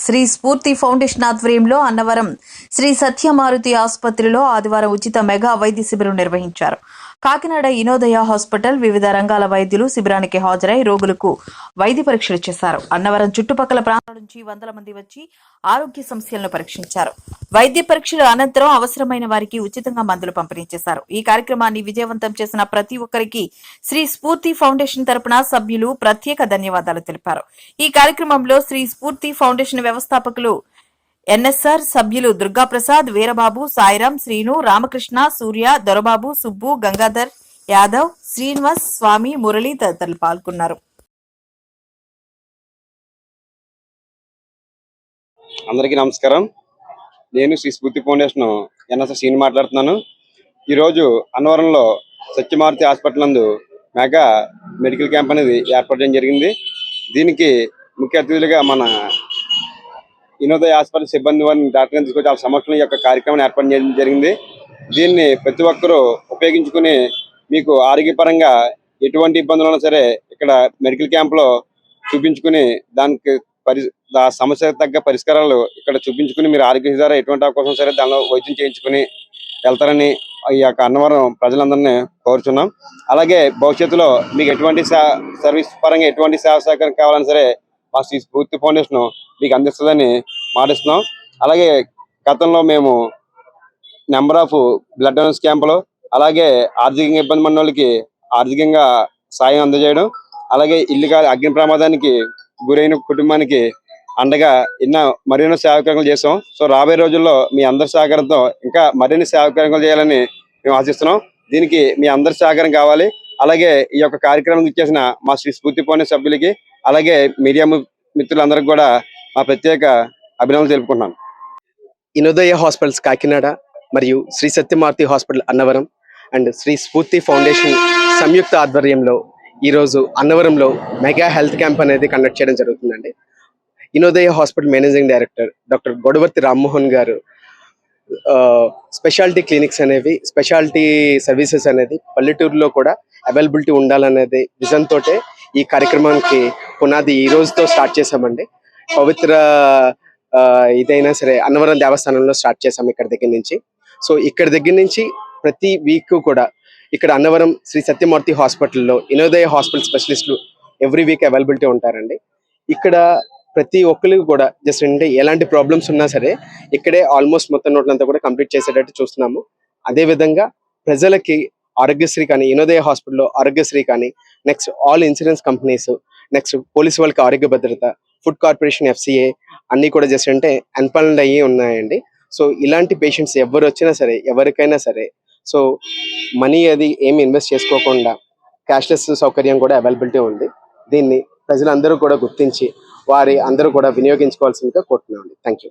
Shri Spoorthi foundation ఆధ్వర్యంలో అన్నవరం శ్రీ సత్యమారుతి ఆసుపత్రిలో ఆదివారం ఉచిత మెగా వైద్య శిబిరం నిర్వహించారు. కాకినాడ ఇనోదయ హాస్పిటల్ వివిధ రంగాల వైద్యులు శిబిరానికి హాజరై రోగులకు వైద్య పరీక్షలు చేశారు. అన్నవరం చుట్టుపక్కల ప్రాంతాల నుంచి వందల మంది వచ్చి ఆరోగ్య సమస్యలను పరీక్షించారు. వైద్య పరీక్షల అనంతరం అవసరమైన వారికి ఉచితంగా మందులు పంపిణీ చేశారు. ఈ కార్యక్రమాన్ని విజయవంతం చేసిన ప్రతి ఒక్కరికి శ్రీ స్ఫూర్తి ఫౌండేషన్ తరపున సభ్యులు ప్రత్యేక ధన్యవాదాలు తెలిపారు. ఈ కార్యక్రమంలో శ్రీ స్ఫూర్తి ఫౌండేషన్ వ్యవస్థాపకులు ఎన్ఎస్ఆర్ సభ్యులు దుర్గాప్రసాద్ వీరబాబు సాయిరాం శ్రీను రామకృష్ణ సూర్య దొరబాబు సుబ్బు గంగాధర్ యాదవ్ శ్రీనివాస్ స్వామి మురళి తదితరులు పాల్గొన్నారు. అందరికీ నమస్కారం. నేను శ్రీ స్ఫూర్తి ఫౌండేషన్ ఎన్ఎస్ఆర్ సీని మాట్లాడుతున్నాను. ఈరోజు అన్నవరంలో సత్యమారుతి హాస్పిటల్ నందు మెగా మెడికల్ క్యాంప్ అనేది ఏర్పాటు చేయడం జరిగింది. దీనికి ముఖ్య అతిథులుగా మన వినోదయ హాస్పిటల్ సిబ్బంది వారిని డాక్టర్ని తీసుకొచ్చి వాళ్ళ సమక్షంలో ఈ యొక్క కార్యక్రమాన్ని ఏర్పాటు చేయడం జరిగింది. దీన్ని ప్రతి ఒక్కరూ ఉపయోగించుకుని మీకు ఆరోగ్యపరంగా ఎటువంటి ఇబ్బందులు ఉన్నా సరే ఇక్కడ మెడికల్ క్యాంప్లో చూపించుకుని దానికి పరి ఆ సమస్యకు తగ్గ పరిష్కారాలు ఇక్కడ చూపించుకుని మీరు ఆరోగ్య ద్వారా ఎటువంటి అవకాశం సరే దానిలో వైద్యం చేయించుకుని వెళ్తారని ఈ యొక్క అన్నవరం ప్రజలందరినీ కోరుచున్నాం. అలాగే భవిష్యత్తులో మీకు ఎటువంటి సా- సర్వీస్ పరంగా ఎటువంటి సేవ సహకారం కావాలన్నా సరే మా శ్రీ స్ఫూర్తి ఫౌండేషన్ మీకు అందిస్తుందని మాటిస్తున్నాం అలాగే గతంలో మేము నెంబర్ ఆఫ్ బ్లడ్ డొనేషన్ క్యాంపులు అలాగే ఆర్థికంగా ఇబ్బంది పడిన వాళ్ళకి ఆర్థికంగా సాయం అందజేయడం అలాగే ఇల్లు అగ్ని ప్రమాదానికి గురైన కుటుంబానికి అండగా ఎన్నో మరెన్నో సేవకార్యాలు చేసాం సో రాబోయే రోజుల్లో మీ అందరి సహకారంతో ఇంకా మరిన్ని సేవకార్యాలు చేయాలని మేము ఆశిస్తున్నాం. దీనికి మీ అందరి సహకారం కావాలి. అలాగే ఈ యొక్క కార్యక్రమం ఇచ్చేసిన మా శ్రీ స్ఫూర్తి పోనే సభ్యులకి అలాగే మీడియా మిత్రులందరికీ కూడా మా ప్రత్యేక అభినందనలు తెలుపుకుంటున్నాను. ఇనోదయ హాస్పిటల్స్ కాకినాడ మరియు Shri Satyamaruti hospital Annavaram and Shri Spoorthi foundation సంయుక్త ఆధ్వర్యంలో ఈరోజు అన్నవరంలో మెగా హెల్త్ క్యాంప్ అనేది కండక్ట్ చేయడం జరుగుతుందండి. Inodaya hospital managing director doctor Godavarthi Rammohan గారు స్పెషాలిటీ క్లినిక్స్ అనేవి స్పెషాలిటీ సర్వీసెస్ అనేది పల్లెటూరులో కూడా అవైలబిలిటీ ఉండాలనేది విజన్తో తోటే ఈ కార్యక్రమానికి పునాది ఈ రోజుతో స్టార్ట్ చేశామండి. పవిత్ర ఇదైనా సరే అన్నవరం దేవస్థానంలో స్టార్ట్ చేసాం ఇక్కడ దగ్గర నుంచి. సో ఇక్కడ దగ్గర నుంచి ప్రతి వీక్ కూడా ఇక్కడ అన్నవరం శ్రీ సత్యమూర్తి హాస్పిటల్లో ఇనోదయ హాస్పిటల్ స్పెషలిస్టులు ఎవ్రీ వీక్ అవైలబిలిటీ ఉంటారండి. ఇక్కడ ప్రతి ఒక్కరికి కూడా జస్ట్ అంటే ఎలాంటి ప్రాబ్లమ్స్ ఉన్నా సరే ఇక్కడే ఆల్మోస్ట్ మొత్తం నోట్లంతా కూడా కంప్లీట్ చేసేటట్టు చూస్తున్నాము. అదే విధంగా ప్రజలకి ఆరోగ్యశ్రీ కానీ ఇనోదయ హాస్పిటల్లో ఆరోగ్యశ్రీ కానీ next all insurance companies next police వాళ్ళకి ఆరోగ్య భద్రత ఫుడ్ కార్పొరేషన్ ఎఫ్సిఏ అన్ని కూడా జస్ట్ అంటే అన్పల్డ్ అయ్యి ఉన్నాయండి. సో ఇలాంటి పేషెంట్స్ ఎవరు వచ్చినా సరే ఎవరికైనా సరే సో మనీ అది ఏమి ఇన్వెస్ట్ చేసుకోకుండా క్యాష్లెస్ సౌకర్యం కూడా అవైలబిలిటీ ఉంది. దీన్ని ప్రజలందరూ కూడా గుర్తించి వారి అందరూ కూడా వినియోగించుకోవాల్సిందిగా కోరుతున్నామండి. Thank you